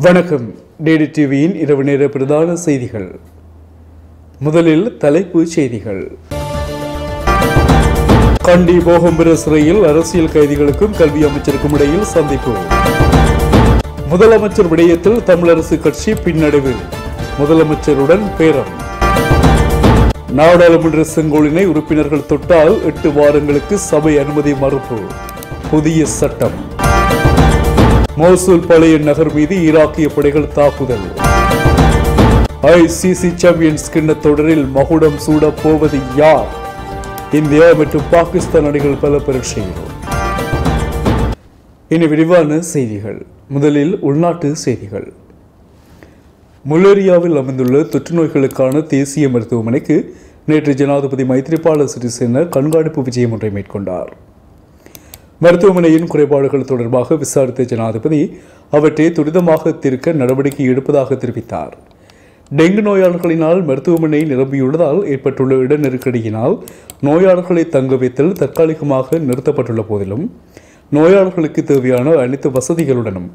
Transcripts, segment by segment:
வணக்கம். டிடி டிவியின் இரவு நேர பிரதான செய்திகள். முதலில் தலைப்புச் செய்திகள். கண்டி போகம்பர சிறையில் அரசியல் கைதிகளுக்கும் கல்வி அமைச்சருக்கும் இடையில் சந்திப்பு. முதலமைச்சர் விடயத்தில் தமிழரசு கட்சி பின்னடைவு. முதலமைச்சருடன் பேரம். நாடாளுமன்ற செங்கோலினை உறுப்பினர்கள் தொட்டால் எட்டு வாரங்களுக்கு சபை அனுமதி மறுப்பு. புதிய சட்டம். மோசூல் பழைய நகர் மீது ஈராக்கிய படைகள் தாக்குதல். ஐசிசி சாம்பியன்ஸ் கிண்ண தொடரில் மகுடம் சூடப் போவது யார்? இந்தியா மற்றும் பாகிஸ்தான் அணிகள் பல பரீட்சையில் இனி விரிவான செய்திகள். முதலில் உள்நாட்டு செய்திகள். முல்லேரியாவில் அமைந்துள்ள தொற்று நோய்களுக்கான தேசிய மருத்துவமனைக்கு நேற்று ஜனாதிபதி மைத்ரிபால சிறிசேன கண்காணிப்பு விஜயம் ஒன்றை மேற்கொண்டார். மருத்துவமனையின் குறைபாடுகள் தொடர்பாக விசாரித்த ஜனாதிபதி அவற்றை துரிதமாக தீர்க்க நடவடிக்கை எடுப்பதாக தெரிவித்தார். டெங்கு நோயாளர்களினால் மருத்துவமனை நிரம்பியுள்ளதால் ஏற்பட்டுள்ள இட நெருக்கடியினால் நோயாளர்களை தங்க வைத்தல் தற்காலிகமாக நிறுத்தப்பட்டுள்ள போதிலும் நோயாளர்களுக்கு தேவையான அனைத்து வசதிகளுடனும்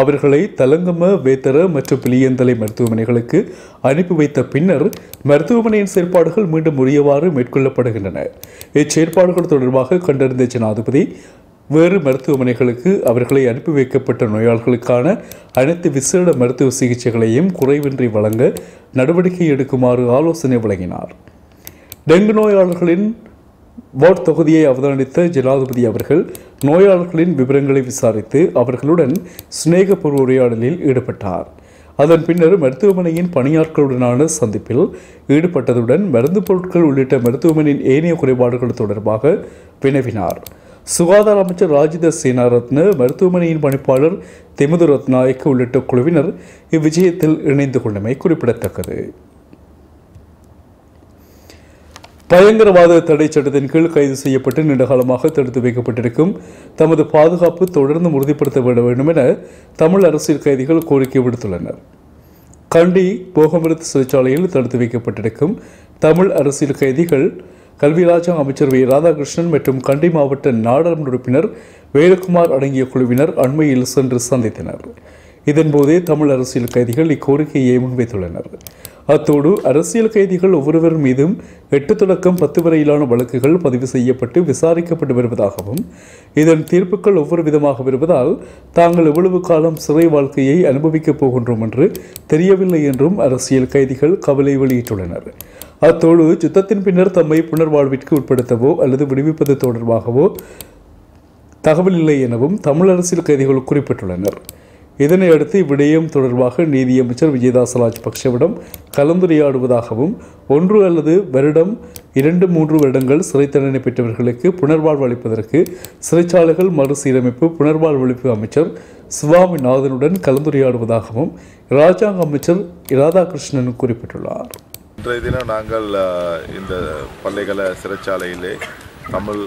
அவர்களை தலங்கம வேத்தர மற்றும் பிளியந்தலை மருத்துவமனைகளுக்கு அனுப்பி வைத்த பின்னர் மருத்துவமனையின் செயற்பாடுகள் மீண்டும் உரியவாறு மேற்கொள்ளப்படுகின்றன. இச்செயற்பாடுகள் தொடர்பாக கண்டறிந்த ஜனாதிபதி வேறு மருத்துவமனைகளுக்கு அவர்களை அனுப்பி வைக்கப்பட்ட நோயாளிகளுக்கான அனைத்து விசேட மருத்துவ சிகிச்சைகளையும் குறைவின்றி வழங்க நடவடிக்கை எடுக்குமாறு ஆலோசனை வழங்கினார். டெங்கு நோயாளர்களின் வார்டு தொகுதியை அவதானித்த ஜனாதிபதி அவர்கள் நோயாளர்களின் விவரங்களை விசாரித்து அவர்களுடன் சிநேகப்பூர்வ உரையாடலில் ஈடுபட்டார். அதன் பின்னர் மருத்துவமனையின் பணியாட்களுடனான சந்திப்பில் ஈடுபட்டதுடன் மருந்து பொருட்கள் உள்ளிட்ட மருத்துவமனையின் ஏனைய குறைபாடுகள் தொடர்பாக வினவினார். சுகாதார அமைச்சர் ராஜித சேனாரத்ன மருத்துவமனையின் பணிப்பாளர் திமுது ரத்நாயக்கு உள்ளிட்ட குழுவினர் இவ்விஜயத்தில் இணைந்து கொண்டமை குறிப்பிடத்தக்கது. பயங்கரவாத தடை சட்டத்தின் கீழ் கைது செய்யப்பட்டு நீண்டகாலமாக தடுத்து வைக்கப்பட்டிருக்கும் தமது பாதுகாப்பு தொடர்ந்து உறுதிப்படுத்தப்பட வேண்டும் என தமிழ் அரசியல் கைதிகள் கோரிக்கை விடுத்துள்ளனர். கண்டி போகமரத்து சிறைச்சாலையில் தடுத்து வைக்கப்பட்டிருக்கும் தமிழ் அரசியல் கைதிகள் கல்விராஜா அமைச்சர் வி. ராதாகிருஷ்ணன் மற்றும் கண்டி மாவட்ட நாடாளுமன்ற உறுப்பினர் வேலுக்குமார் அடங்கிய குழுவினர் அண்மையில் சென்று சந்தித்தனர். இதன்போதே தமிழ் அரசியல் கைதிகள் இக்கோரிக்கையை முன்வைத்துள்ளனர். அத்தோடு அரசியல் கைதிகள் ஒவ்வொருவர் மீதும் எட்டு தொடக்கம் பத்து வரையிலான வழக்குகள் பதிவு செய்யப்பட்டு விசாரிக்கப்பட்டு வருவதாகவும் இதன் தீர்ப்புகள் ஒவ்வொரு விதமாக வருவதால் தாங்கள் எவ்வளவு காலம் சிறை வாழ்க்கையை அனுபவிக்கப் போகின்றோம் என்று தெரியவில்லை என்றும் அரசியல் கைதிகள் கவலை வெளியிட்டுள்ளனர். அத்தோடு யுத்தத்தின் பின்னர் தம்மை புனர்வாழ்விற்கு உட்படுத்தவோ அல்லது விடுவிப்பது தொடர்பாகவோ தகவல் இல்லை எனவும் தமிழ் அரசியல் கைதிகள் குறிப்பிட்டுள்ளனர். இதனை அடுத்து இவ்விடயம் தொடர்பாக நீதியமைச்சர் விஜயதாஸ் ராஜபக்சவிடம் கலந்துரையாடுவதாகவும் ஒன்று அல்லது வருடம் இரண்டு மூன்று வருடங்கள் சிறை தண்டனை பெற்றவர்களுக்கு புனர்வாழ்வு அளிப்பதற்கு சிறைச்சாலைகள் மறுசீரமைப்பு புனர்வாழ்வளிப்பு அமைச்சர் சுவாமிநாதனுடன் கலந்துரையாடுவதாகவும் இராஜாங்க அமைச்சர் இராதாகிருஷ்ணன் குறிப்பிட்டுள்ளார். இன்றைய தினம் நாங்கள் இந்த பள்ளிகள சிறைச்சாலையிலே தமிழ்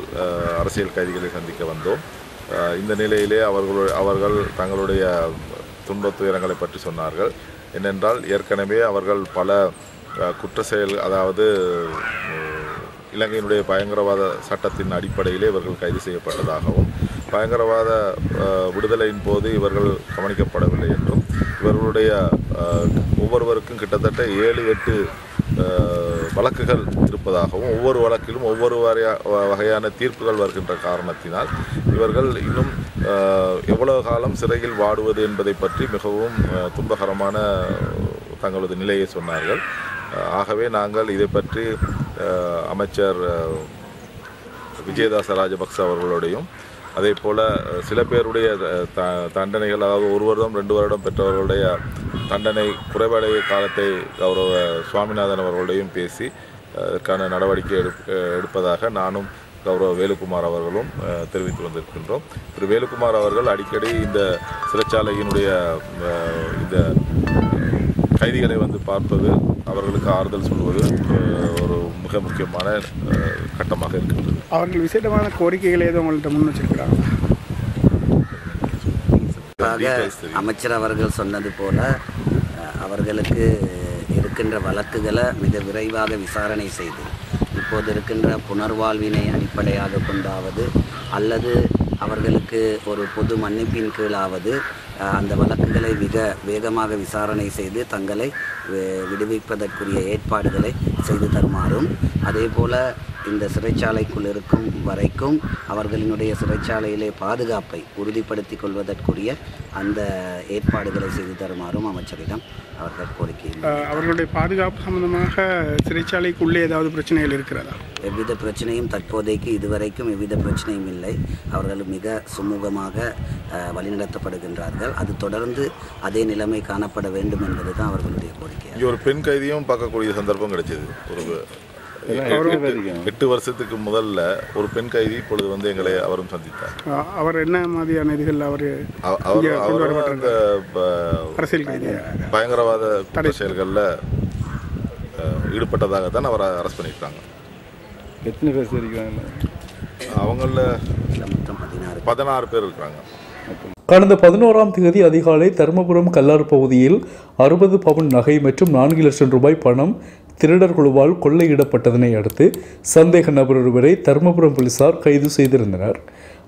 அரசியல் கைதிகளை சந்திக்க வந்தோம். இந்த நிலையிலே அவர்கள் அவர்கள் தங்களுடைய துன்பத் துயரங்களை பற்றி சொன்னார்கள். ஏனென்றால் ஏற்கனவே அவர்கள் பல குற்ற செயல் அதாவது இலங்கையினுடைய பயங்கரவாத சட்டத்தின் அடிப்படையிலே இவர்கள் கைது செய்யப்பட்டதாகவும் பயங்கரவாத விடுதலையின் போது இவர்கள் கவனிக்கப்படவில்லை என்றும் இவர்களுடைய ஒவ்வொருவருக்கும் கிட்டத்தட்ட ஏழு எட்டு வழக்குகள் இருப்பதாகவும் ஒவ்வொரு வழக்கிலும் ஒவ்வொரு வகையான தீர்ப்புகள் வருகின்ற காரணத்தினால் இவர்கள் இன்னும் எவ்வளவு காலம் சிறையில் வாடுவது என்பதை பற்றி மிகவும் துன்பகரமான தங்களது நிலையை சொன்னார்கள். ஆகவே நாங்கள் இதை பற்றி அமைச்சர் விஜயதாச ராஜபக்ச அவர்களோடையும் அதே போல் சில பேருடைய த தண்டனைகள் அதாவது ஒரு வருடம் ரெண்டு வருடம் பெற்றவர்களுடைய தண்டனை குறைவடைய காலத்தை கௌரவ சுவாமிநாதன் அவர்களுடையும் பேசி அதற்கான நடவடிக்கை எடுப்பதாக நானும் கௌரவ வேலுக்குமார் அவர்களும் தெரிவித்து வந்திருக்கின்றோம். திரு வேலுக்குமார் அவர்கள் அடிக்கடி இந்த சிறைச்சாலையினுடைய இந்த கைதிகளை வந்து பார்ப்பது அவர்களுக்கு ஆறுதல் சொல்வது ஒரு மிக முக்கியமான கட்டமாக இருக்கின்றது. அவர்கள் விசேடமான கோரிக்கைகளை ஏதோ உங்கள்கிட்ட முன் வச்சிருக்கிறாங்க குறிப்பாக. அமைச்சர் அவர்கள் சொன்னது போல அவர்களுக்கு இருக்கின்ற வழக்குகளை மிக விரைவாக விசாரணை செய்து இப்போது இருக்கின்ற புனர்வாழ்வினை அடிப்படையாக கொண்டாவது அல்லது அவர்களுக்கு ஒரு பொது மன்னிப்பின் கீழாவது அந்த வழக்குகளை மிக வேகமாக விசாரணை செய்து தங்களை விடுவிப்பதற்குரிய ஏற்பாடுகளை செய்து தருமாறும். அதே போல இந்த சிறைச்சாலைக்குள் இருக்கும் வரைக்கும் அவர்களினுடைய சிறைச்சாலையிலே பாதுகாப்பை உறுதிப்படுத்திக் கொள்வதற்குரிய அந்த ஏற்பாடுகளை செய்து தருமாறும் அமைச்சரிடம் அவர்கள் கோரிக்கை அவர்களுடைய பாதுகாப்பு சம்பந்தமாக சிறைச்சாலைக்குள்ளே ஏதாவது பிரச்சனைகள் இருக்கிறதா? எவ்வித பிரச்சனையும் தற்போதைக்கு இதுவரைக்கும் எவ்வித பிரச்சனையும் இல்லை. அவர்கள் மிக சுமூகமாக வழிநடத்தப்படுகின்றார்கள். அது தொடர்ந்து அதே நிலைமை காணப்பட வேண்டும் என்பது தான் அவர்களுடைய கோரிக்கை. ஒரு பெண் கைதியும் பார்க்கக்கூடிய சந்தர்ப்பம் கிடைச்சது. ஒரு எட்டு- வருஷத்துக்கு முதல்ல ஒரு பெண் கைதி இப்பொழுது வந்து எங்களை அவரும் சந்தித்தார். அவர் என்ன மாதிரியான இதுகள் அவர் அரசியல் கைதி பயங்கரவாத குற்ற செயல்களில் ஈடுபட்டதாகத்தான் அவரை அரெஸ்ட் பண்ணியிருக்காங்க. எத்தனை பேர் சரிக்கிறாங்க அவங்கள இதில் மொத்தம் பதினாறு பேர். இருக்கிறாங்க கடந்த பதினோராம் தேதி அதிகாலை தருமபுரம் கல்லாறு பகுதியில் அறுபது பவுன் நகை மற்றும் நான்கு லட்சம் ரூபாய் பணம் திருடர் குழுவால் கொள்ளையிடப்பட்டதனை அடுத்து சந்தேக நபர் ஒருவரை தருமபுரம் போலீசார் கைது செய்திருந்தனர்.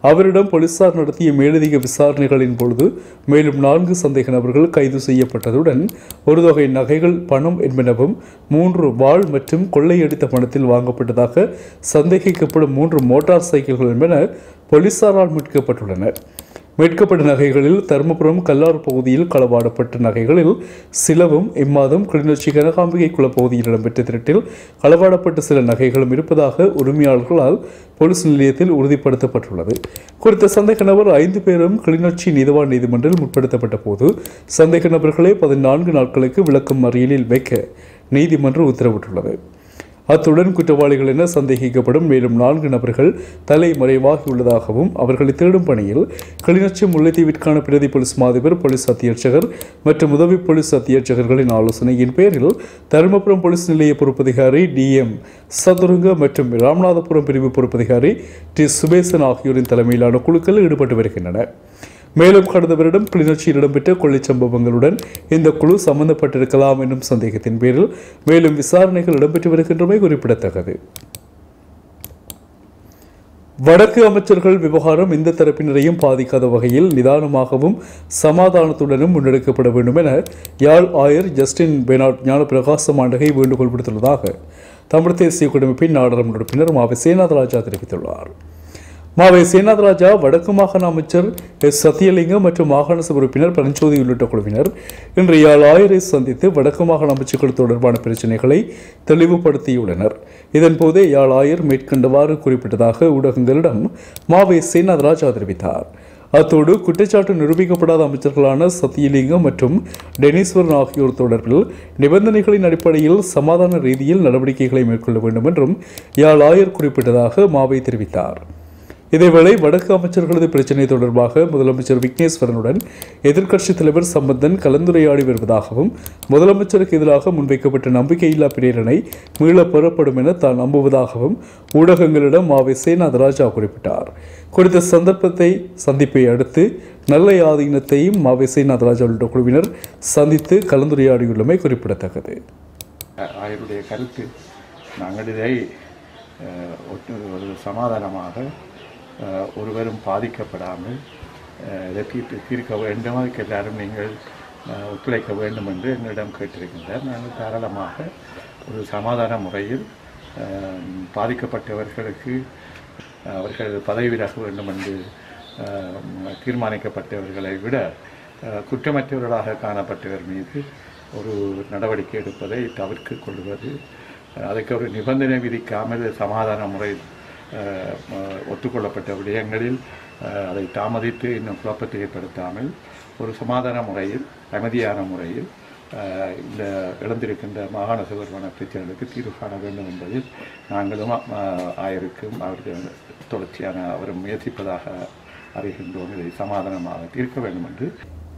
அவரிடம் போலீசார் நடத்திய மேலதிக விசாரணைகளின் பொழுது மேலும் நான்கு சந்தேக நபர்கள் கைது செய்யப்பட்டதுடன் ஒரு தொகை நகைகள் பணம் என்பனவும் மூன்று வாள் மற்றும் கொள்ளையடித்த பணத்தில் வாங்கப்பட்டதாக சந்தேகிக்கப்படும் மூன்று மோட்டார் சைக்கிள்கள் என்பன போலீசாரால் மீட்கப்பட்டுள்ளனர். மீட்கப்பட்ட நகைகளில் தருமபுரம் கல்லார் பகுதியில் களவாடப்பட்ட நகைகளில் சிலவும் இம்மாதம் கிளிநொச்சி கனகாம்பிகை குள பகுதியில் இடம்பெற்ற திருட்டில் களவாடப்பட்ட சில நகைகளும் இருப்பதாக உரிமையாளர்களால் போலீஸ் நிலையத்தில் உறுதிப்படுத்தப்பட்டுள்ளது. குறித்த சந்தேக நபர் ஐந்து பேரும் கிளிநொச்சி நீதவான் நீதிமன்றில் முற்படுத்தப்பட்ட போது சந்தேக நபர்களை பதினான்கு நாட்களுக்கு விளக்கம் மறியலில் வைக்க நீதிமன்றம் உத்தரவிட்டுள்ளது. அத்துடன் குற்றவாளிகள் என சந்தேகிக்கப்படும் மேலும் நான்கு நபர்கள் தலைமறைவாகியுள்ளதாகவும் அவர்களை தேடும் பணியில் கிளிநொச்சி முல்லைத்தீவிற்கான பிரதி போலீஸ் மாதிபர் போலீஸ் அத்தியட்சகர் மற்றும் உதவி போலீஸ் அத்தியட்சகர்களின் ஆலோசனையின் பேரில் தருமபுரம் போலீஸ் நிலைய பொறுப்பதிகாரி டி எம் சதுருங்க மற்றும் ராமநாதபுரம் பிரிவு பொறுப்பதிகாரி டி. சுபேசன் ஆகியோரின் தலைமையிலான குழுக்கள் ஈடுபட்டு வருகின்றன. மேலும் கடந்த வருடம் கிளிநொச்சியில் இடம்பெற்ற கொள்ளைச் சம்பவங்களுடன் இந்த குழு சம்பந்தப்பட்டிருக்கலாம் என்னும் சந்தேகத்தின் பேரில் மேலும் விசாரணைகள் இடம்பெற்று வருகின்றமை குறிப்பிடத்தக்கது. வடக்கு அமைச்சர்கள் விவகாரம் இந்த தரப்பினரையும் பாதிக்காத வகையில் நிதானமாகவும் சமாதானத்துடனும் முன்னெடுக்கப்பட வேண்டும் என யாழ் ஆயர் ஜஸ்டின் பெனாட் ஞானப்பிரகாச மாண்டகை வேண்டுகோள் விடுத்துள்ளதாக தமிழ் தேசிய குடிமைப்பின் நாடாளுமன்ற உறுப்பினர் மாவை சேனாதராஜா தெரிவித்துள்ளார். மாவை சேனாதராஜா வடக்கு மாகாண அமைச்சர் எஸ். சத்தியலிங்கம் மற்றும் மாகாண சபை உறுப்பினர் பரஞ்சோதி உள்ளிட்ட குழுவினர் இன்று யாழ் ஆயரை சந்தித்து வடக்கு மாகாண அமைச்சர்கள் தொடர்பான பிரச்சினைகளை தெளிவுபடுத்தியுள்ளனர். இதன்போது யாழ் ஆயர் மேற்கண்டவாறு குறிப்பிட்டதாக ஊடகங்களிடம் மாவை சேனாதராஜா தெரிவித்தார். அத்தோடு குற்றச்சாட்டு நிரூபிக்கப்படாத அமைச்சர்களான சத்தியலிங்கம் மற்றும் டெனிஸ்வரன் ஆகியோர் தொடர்பில் நிபந்தனைகளின் அடிப்படையில் சமாதான ரீதியில் நடவடிக்கைகளை மேற்கொள்ள வேண்டும் என்றும் யாழ் ஆயர் குறிப்பிட்டதாக மாவை தெரிவித்தார். இதேவேளை வடக்கு அமைச்சர்களது பிரச்சினை தொடர்பாக முதலமைச்சர் விக்னேஸ்வரனுடன் எதிர்க்கட்சித் தலைவர் சம்பந்தன் கலந்துரையாடி வருவதாகவும் முதலமைச்சருக்கு எதிராக முன்வைக்கப்பட்ட நம்பிக்கையில்லா பிரேரணை மீளப் பெறப்படும் என தான் நம்புவதாகவும் ஊடகங்களிடம் மாவை சேனாதராஜா குறிப்பிட்டார் குறித்த சந்தர்ப்பத்தை சந்திப்பை அடுத்து நல்ல ஆதீனத்தையும் மாவை சேனாதராஜா உள்ளிட்ட குழுவினர் சந்தித்து கலந்துரையாடியுள்ளமை குறிப்பிடத்தக்கது அவருடைய கருத்து நாங்கள் இதை ஒரு சமாதானமாக ஒருவரும் பாதிக்கப்படாமல் இதை தீர்க்க வேண்டும்? அதுக்கு எல்லாரும் நீங்கள் ஒத்துழைக்க வேண்டும் என்று என்னிடம் கேட்டிருக்கின்றார். நாங்கள் தாராளமாக ஒரு சமாதான முறையில் பாதிக்கப்பட்டவர்களுக்கு அவர்கள் பதவி விலக வேண்டும் என்று தீர்மானிக்கப்பட்டவர்களை விட குற்றமற்றவர்களாக காணப்பட்டவர் மீது ஒரு நடவடிக்கை எடுப்பதை தவிர்க்க கொள்வது அதுக்கு ஒரு நிபந்தனை விதிக்காமல் சமாதான முறை ஒத்துக்கொள்ளப்பட்ட விடயங்களில் அதை தாமதித்து இன்னும் குழப்பத்தை ஏற்படுத்தாமல் ஒரு சமாதான முறையில் அமைதியான முறையில் இந்த இழந்திருக்கின்ற மாகாண சுகர்வன பிரச்சனைகளுக்கு தீர்வு காண வேண்டும் என்பதில் நாங்களும் ஆயருக்கும் அவருக்கு தொடர்ச்சியான அவர் முயற்சிப்பதாக அறிகின்றோம். இதை சமாதானமாக தீர்க்க வேண்டும் என்று.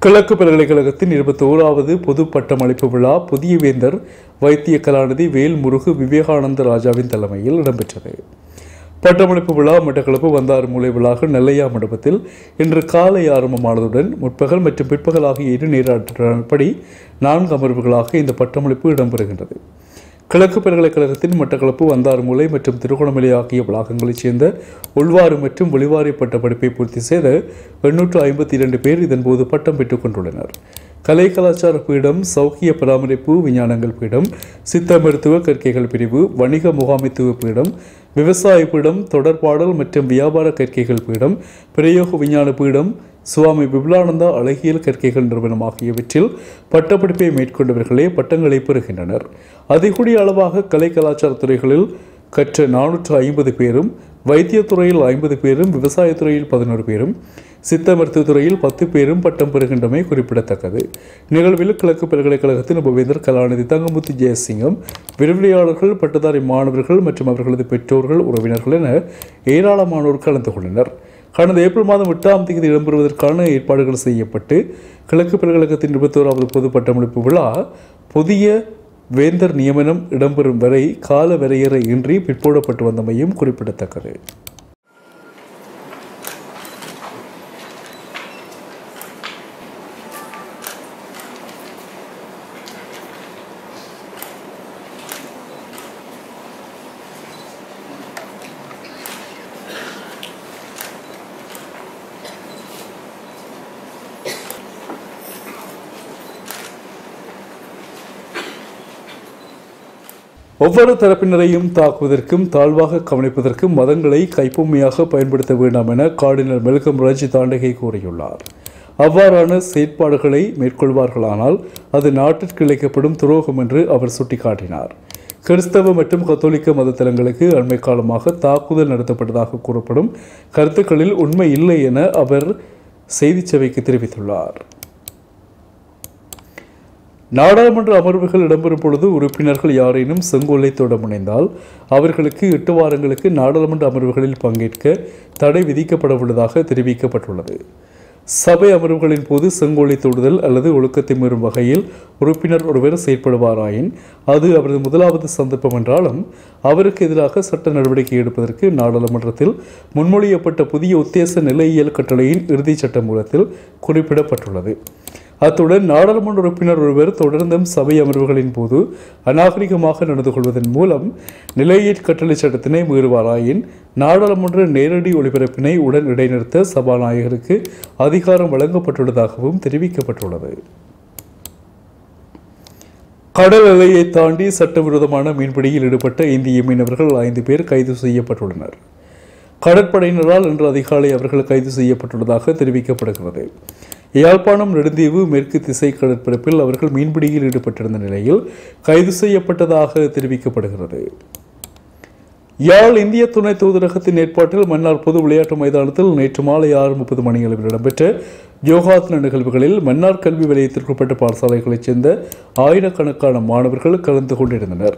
கிழக்கு பல்கலைக்கழகத்தின் இருபத்தி ஓராவது பொது பட்டமளிப்பு விழா புதிய வேந்தர் வைத்திய கலாநிதி வேல்முருகு விவேகானந்த ராஜாவின் தலைமையில் இடம்பெற்றது. பட்டமளிப்பு விழா மட்டக்களப்பு வந்தாறு மூலை விழாக நெல்லையா மண்டபத்தில் இன்று காலை ஆரம்பமானதுடன் முற்பகல் மற்றும் பிற்பகல் ஆகிய இரு நீராட்டப்படி நான்கு அமர்வுகளாக இந்த பட்டமளிப்பு இடம்பெறுகின்றது. கிழக்கு பல்கலைக்கழகத்தின் மட்டக்களப்பு வந்தாறுமூலை மற்றும் திருகோணமலை ஆகிய வளாகங்களைச் சேர்ந்த உள்வாறு மற்றும் வெளிவாரி பட்ட படிப்பை பூர்த்தி செய்த எண்ணூற்று ஐம்பத்தி இரண்டு பேர் இதன்போது பட்டம் பெற்றுக் கொண்டுள்ளனர். கலை கலாச்சார பீடம் சௌக்கிய பராமரிப்பு விஞ்ஞானங்கள் பீடம் சித்த மருத்துவ கற்கைகள் பிரிவு வணிக முகாமைத்துவ பீடம் விவசாய பீடம் தொடர்பாடல் மற்றும் வியாபார கற்கைகள் பீடம் பிரயோக விஞ்ஞான பீடம் சுவாமி விபுலானந்தா அழகியல் கற்கைகள் நிறுவனம் ஆகியவற்றில் பட்டப்படிப்பை மேற்கொண்டவர்களே பட்டங்களை பெறுகின்றனர். அதிகூடிய அளவாக கலை கலாச்சார துறைகளில் கற்ற நானூற்று ஐம்பது பேரும் வைத்தியத்துறையில் ஐம்பது பேரும் விவசாயத்துறையில் பதினோரு பேரும் சித்த மருத்துவத்துறையில் பத்து பேரும் பட்டம் பெறுகின்றமை குறிப்பிடத்தக்கது. நிகழ்வில் கிழக்கு பல்கலைக்கழகத்தின் உபவேந்தர் கலாநிதி தங்கமுத்து ஜெயசிங்கம் விரிவுரையாளர்கள் பட்டதாரி மாணவர்கள் மற்றும் அவர்களது பெற்றோர்கள் உறவினர்கள் என ஏராளமானோர் கலந்து கொண்டனர். கடந்த ஏப்ரல் மாதம் எட்டாம் தேதி இடம்பெறுவதற்கான ஏற்பாடுகள் செய்யப்பட்டு கிழக்கு பல்கலைக்கழகத்தின் இருபத்தோராவது பொது பட்டமளிப்பு விழா புதிய வேந்தர் நியமனம் இடம்பெறும் வரை கால வரையறை இன்றி பிற்போடப்பட்டு வந்தமையும் குறிப்பிடத்தக்கது. ஒவ்வொரு தரப்பினரையும் தாக்குவதற்கும் தாழ்வாக கவனிப்பதற்கும் மதங்களை கைப்பொம்மையாக பயன்படுத்த வேண்டாம் என கார்டினல் மெல்கம் ராஜ் தாண்டகை கூறியுள்ளார். அவ்வாறான செயற்பாடுகளை மேற்கொள்வார்களானால் அது நாட்டிற்கு இழைக்கப்படும் துரோகம் என்று அவர் சுட்டிக்காட்டினார். கிறிஸ்தவ மற்றும் கத்தோலிக்க மத தலங்களுக்கு அண்மை காலமாக தாக்குதல் நடத்தப்பட்டதாக கூறப்படும் கருத்துக்களில் உண்மை இல்லை என அவர் செய்திச் சபைக்கு தெரிவித்துள்ளார். நாடாளுமன்ற அமர்வுகள் இடம்பெறும் பொழுது உறுப்பினர்கள் யாரேனும் செங்கோலை தொட முனைந்தால் அவர்களுக்கு எட்டு வாரங்களுக்கு நாடாளுமன்ற அமர்வுகளில் பங்கேற்க தடை விதிக்கப்படவுள்ளதாக தெரிவிக்கப்பட்டுள்ளது. சபை அமர்வுகளின் போது செங்கோலை தொடுதல் அல்லது ஒழுக்கத்தை மீறும் வகையில் உறுப்பினர் ஒருவர் செயற்படுவாராயின் அது அவரது முதலாவது சந்தர்ப்பம் என்றாலும் அவருக்கு எதிராக சட்ட நடவடிக்கை எடுப்பதற்கு நாடாளுமன்றத்தில் முன்மொழியப்பட்ட புதிய உத்தேச நிலையியல் கட்டளையின் இறுதிச் சட்ட மூலத்தில் குறிப்பிடப்பட்டுள்ளது. அத்துடன் நாடாளுமன்ற உறுப்பினர் ஒருவர் தொடர்ந்தும் சபை அமர்வுகளின் போது அநாகரிகமாக நடந்து கொள்வதன் மூலம் நிலையீட் கட்டளை சட்டத்தினை மீறுவாராயின் நாடாளுமன்ற நேரடி ஒளிபரப்பினை உடன் இடைநிறுத்த சபாநாயகருக்கு அதிகாரம் வழங்கப்பட்டுள்ளதாகவும் தெரிவிக்கப்பட்டுள்ளது. கடல் எல்லையை தாண்டி சட்டவிரோதமான மீன்பிடியில் ஈடுபட்ட இந்திய மீனவர்கள் ஐந்து பேர் கைது செய்யப்பட்டுள்ளனர். கடற்படையினரால் இன்று அதிகாலை அவர்கள் கைது செய்யப்பட்டுள்ளதாக தெரிவிக்கப்படுகிறது. யாழ்ப்பாணம் நெடுந்தீவு மேற்கு திசை கடற்பரப்பில் அவர்கள் மீன்பிடியில் ஈடுபட்டிருந்த நிலையில் கைது செய்யப்பட்டதாக தெரிவிக்கப்படுகிறது. யாழ் இந்திய துணை தூதரகத்தின் ஏற்பாட்டில் மன்னார் பொது விளையாட்டு மைதானத்தில் நேற்று மாலை ஆறு முப்பது மணியளவில் இடம்பெற்ற யோகாசன நிகழ்வுகளில் மன்னார் கல்வி வலயத்திற்குட்பட்ட பாடசாலைகளைச் சேர்ந்த ஆயிரக்கணக்கான மாணவர்கள் கலந்து கொண்டிருந்தனர்.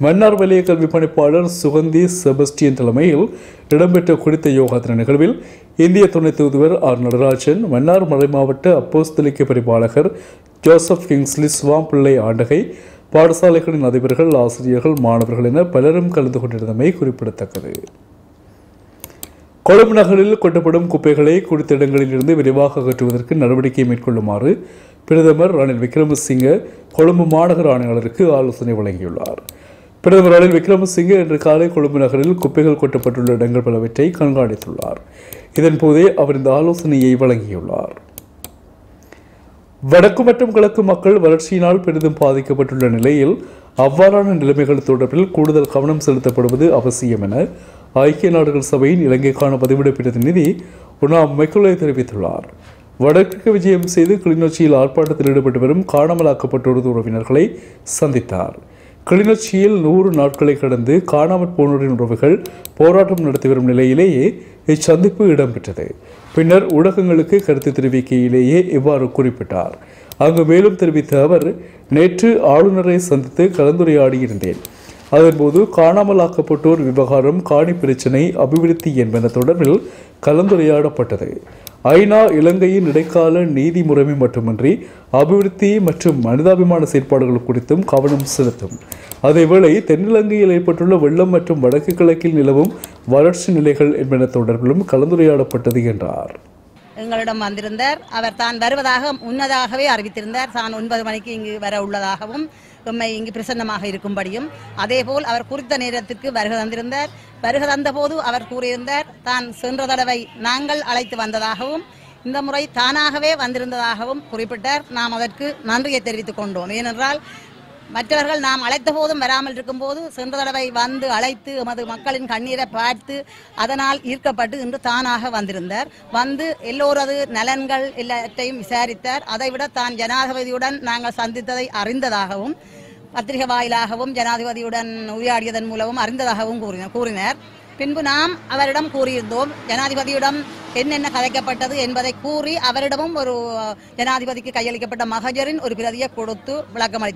மன்னார் வலய கல்வி பணிப்பாளர் சுகந்தி செபஸ்டியன் தலைமையில் இடம்பெற்ற குறித்த யோகாத்திர நிகழ்வில் இந்திய துணை தூதுவர் ஆர் நடராஜன் மன்னார் மறைமாவட்ட அப்போஸ்தலிக்க பரிபாலகர் ஜோசப் கிங்ஸ்லி சுவாம்பிள்ளை ஆண்டகை பாடசாலைகளின் அதிபர்கள் ஆசிரியர்கள் மாணவர்கள் என பலரும் கலந்து கொண்டிருந்தமை குறிப்பிடத்தக்கது. கொழும்பு நகரில் கொட்டப்படும் குப்பைகளை குறித்த இடங்களில் இருந்து விரைவாக அகற்றுவதற்கு நடவடிக்கை மேற்கொள்ளுமாறு பிரதமர் ரணில் விக்ரமசிங்க கொழும்பு மாநகர ஆணையாளருக்கு ஆலோசனை வழங்கியுள்ளார். பிரதமர் ரணில் விக்ரமசிங்கே இன்று காலை கொழும்பு நகரில் குப்பைகள் கொட்டப்பட்டுள்ள இடங்கள் பலவற்றை கண்காணித்துள்ளார். இதன்போதே அவர் இந்த ஆலோசனையை வழங்கியுள்ளார். வடக்கு மற்றும் கிழக்கு மக்கள் வறட்சியினால் பெரிதும் பாதிக்கப்பட்டுள்ள நிலையில் அவ்வாறான நிலைமைகள் தொடர்பில் கூடுதல் கவனம் செலுத்தப்படுவது அவசியம் என ஐக்கிய நாடுகள் சபையின் இலங்கைக்கான பதிவிட பிரதிநிதி உனா மெக்குலை தெரிவித்துள்ளார். வடக்கு விஜயம் செய்து கிளிநொச்சியில் ஆர்ப்பாட்டத்தில் ஈடுபட்டு வரும் காணாமலாக்கப்பட்டோரது உறவினர்களை சந்தித்தார். கிளிநொச்சியில் நூறு நாட்களை கடந்து காணாமற் போனோரின் உறவுகள் போராட்டம் நடத்தி வரும் நிலையிலேயே இச்சந்திப்பு இடம்பெற்றது. பின்னர் ஊடகங்களுக்கு கருத்து தெரிவிக்கையிலேயே இவ்வாறு குறிப்பிட்டார். அங்கு மேலும் தெரிவித்த அவர் நேற்று ஆளுநரை சந்தித்து கலந்துரையாடியிருந்தேன். அதன்போது காணாமலாக்கப்பட்டோர் விவகாரம் காணி பிரச்சினை அபிவிருத்தி என்பன தொடர்பில் கலந்துரையாடப்பட்டது. ஐநா இலங்கையின் இடைக்கால நீதி முறைமை மட்டுமின்றி அபிவிருத்தி மற்றும் மனிதாபிமான செயற்பாடுகள் குறித்தும் கவனம் செலுத்தும். அதேவேளை தென்னிலங்கையில் ஏற்பட்டுள்ள வெள்ளம் மற்றும் வடக்கு கிழக்கில் நிலவும் வளர்ச்சி நிலைகள் என்பன தொடர்பிலும் கலந்துரையாடப்பட்டது என்றார். எங்களிடம் வந்திருந்தார். அவர் தான் வருவதாக முன்னதாகவே அறிவித்திருந்தார். தான் ஒன்பது மணிக்கு இங்கு வர உள்ளதாகவும் எம்மை இங்கு பிரசன்னமாக இருக்கும்படியும். அதேபோல் அவர் குறித்த நேரத்திற்கு வருக தந்திருந்தார். வருக தந்தபோது அவர் கூறியிருந்தார் தான் சென்ற தடவை நாங்கள் அழைத்து வந்ததாகவும் இந்த முறை தானாகவே வந்திருந்ததாகவும் குறிப்பிட்டார். நாம் அதற்கு நன்றியை தெரிவித்துக் கொண்டோம். ஏனென்றால் மற்றவர்கள் நாம் அழைத்த போதும் வராமல் இருக்கும்போது சென்ற தடவை வந்து அழைத்து எமது மக்களின் கண்ணீரை பார்த்து அதனால் ஈர்க்கப்பட்டு இன்று தானாக வந்திருந்தார். வந்து எல்லோரது நலன்கள் எல்லாத்தையும் விசாரித்தார். அதைவிட தான் ஜனாதிபதியுடன் நாங்கள் சந்தித்ததை அறிந்ததாகவும் பத்திரிகை வாயிலாகவும் ஜனாதிபதியுடன் உரையாடியதன் மூலமும் அறிந்ததாகவும் கூறினார் கூறினார். பின்பு நாம் அவரிடம் கூறியிருந்தோம் ஜனாதிபதியிடம் என்னென்ன கதைக்கப்பட்டது என்பதை கூறி அவரிடமும் ஒரு ஜனாதிபதிக்கு கையளிக்கப்பட்ட மகஜரின் ஒரு பிரதியை கொடுத்து விளக்கம்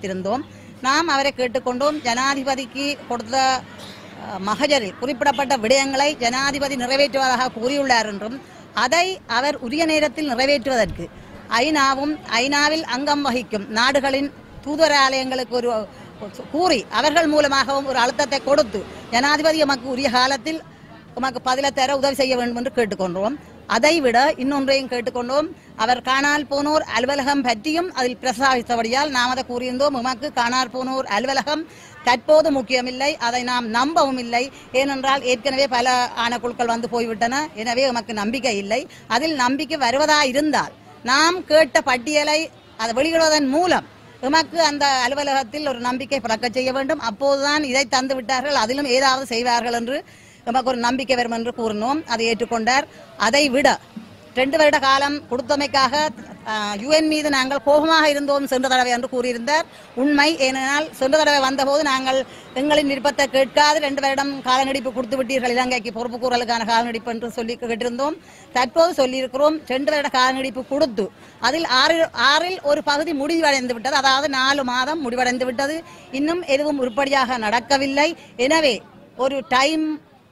நாம் அவரை கேட்டுக்கொண்டோம். ஜனாதிபதிக்கு கொடுத்த மகஜரில் குறிப்பிடப்பட்ட விடயங்களை ஜனாதிபதி நிறைவேற்றுவதாக கூறியுள்ளார் என்றும் அதை அவர் உரிய நேரத்தில் நிறைவேற்றுவதற்கு ஐநாவும் ஐநாவில் அங்கம் வகிக்கும் நாடுகளின் தூதராலயங்களுக்கு ஒரு கூறி அவர்கள் மூலமாகவும் ஒரு அழுத்தத்தை கொடுத்து ஜனாதிபதி எமக்கு உரிய காலத்தில் உமக்கு பதில தர உதவி செய்ய வேண்டும் என்று கேட்டுக்கொண்டோம். அதைவிட இன்னொன்றையும் கேட்டுக்கொண்டோம். அவர் காணால் போனோர் அலுவலகம் பற்றியும் அதில் பிரசாவித்தபடியால் நாம் அதை கூறியிருந்தோம். உமக்கு காணால் போனோர் அலுவலகம் தற்போது முக்கியமில்லை அதை நாம் நம்பவும் இல்லை. ஏனென்றால் ஏற்கனவே பல ஆணக்குழுக்கள் வந்து போய்விட்டன. எனவே உமக்கு நம்பிக்கை இல்லை. அதில் நம்பிக்கை வருவதா இருந்தால் நாம் கேட்ட பட்டியலை அதை வெளியிடுவதன் மூலம் உமக்கு அந்த அலுவலகத்தில் ஒரு நம்பிக்கை பிறக்கச் செய்ய வேண்டும். அப்போதுதான் இதை தந்து விட்டார்கள் அதிலும் ஏதாவது செய்வார்கள் என்று நமக்கு ஒரு நம்பிக்கை வரும் என்று கூறினோம். அதை ஏற்றுக்கொண்டார். அதை விட ரெண்டு வருட காலம் கொடுத்தமைக்காக யுஎன் மீது நாங்கள் கோபமாக இருந்தோம் சென்ற தடவை என்று கூறியிருந்தார். உண்மை ஏனென்றால் சென்ற தடவை வந்தபோது நாங்கள் எங்களின் விருப்பத்தை கேட்காது ரெண்டு வருடம் காலநடிப்பு கொடுத்து விட்டீர்கள் இலங்கைக்கு பொறுப்பு கூறலுக்கான காலநடிப்பு என்று சொல்லி கேட்டிருந்தோம். தற்போது சொல்லியிருக்கிறோம் ரெண்டு வருட காலநடிப்பு கொடுத்து அதில் ஆறில் ஆறில் ஒரு பகுதி முடிவடைந்து விட்டது. அதாவது நாலு மாதம் முடிவடைந்து விட்டது. இன்னும் எதுவும் உருப்படியாக நடக்கவில்லை. எனவே ஒரு டைம்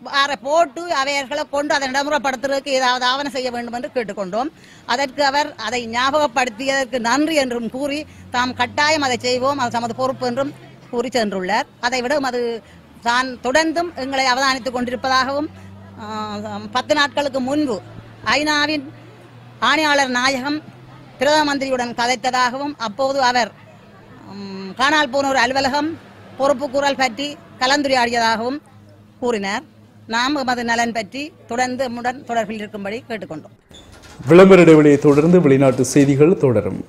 வேற போட்டு அவையர்களை கொண்டு அதை நடைமுறைப்படுத்துவதற்கு ஏதாவது ஆவணம் செய்ய வேண்டும் என்று கேட்டுக்கொண்டோம். அதற்கு அவர் அதை ஞாபகப்படுத்தியதற்கு நன்றி என்றும் கூறி தாம் கட்டாயம் அதை செய்வோம். அது தமது பொறுப்பு என்றும் கூறி சென்றுள்ளார். அதை விட அது தான் தொடர்ந்தும் எங்களை அவதானித்துக் கொண்டிருப்பதாகவும் பத்து நாட்களுக்கு முன்பு ஐநாவின் ஆணையாளர் நாயகம் பிரதம மந்திரியுடன் கதைத்ததாகவும் அப்போது அவர் உம், காணால் போனோர் அலுவலகம் பொறுப்புக்கூறல் பற்றி கலந்துரையாடியதாகவும் கூறினார். நாம் எமது நலன் பற்றி தொடர்ந்து முடன் தொடர்பில் இருக்கும்படி கேட்டுக்கொண்டோம். விளம்பர இடைவெளியை தொடர்ந்து வெளிநாட்டு செய்திகள் தொடரும்.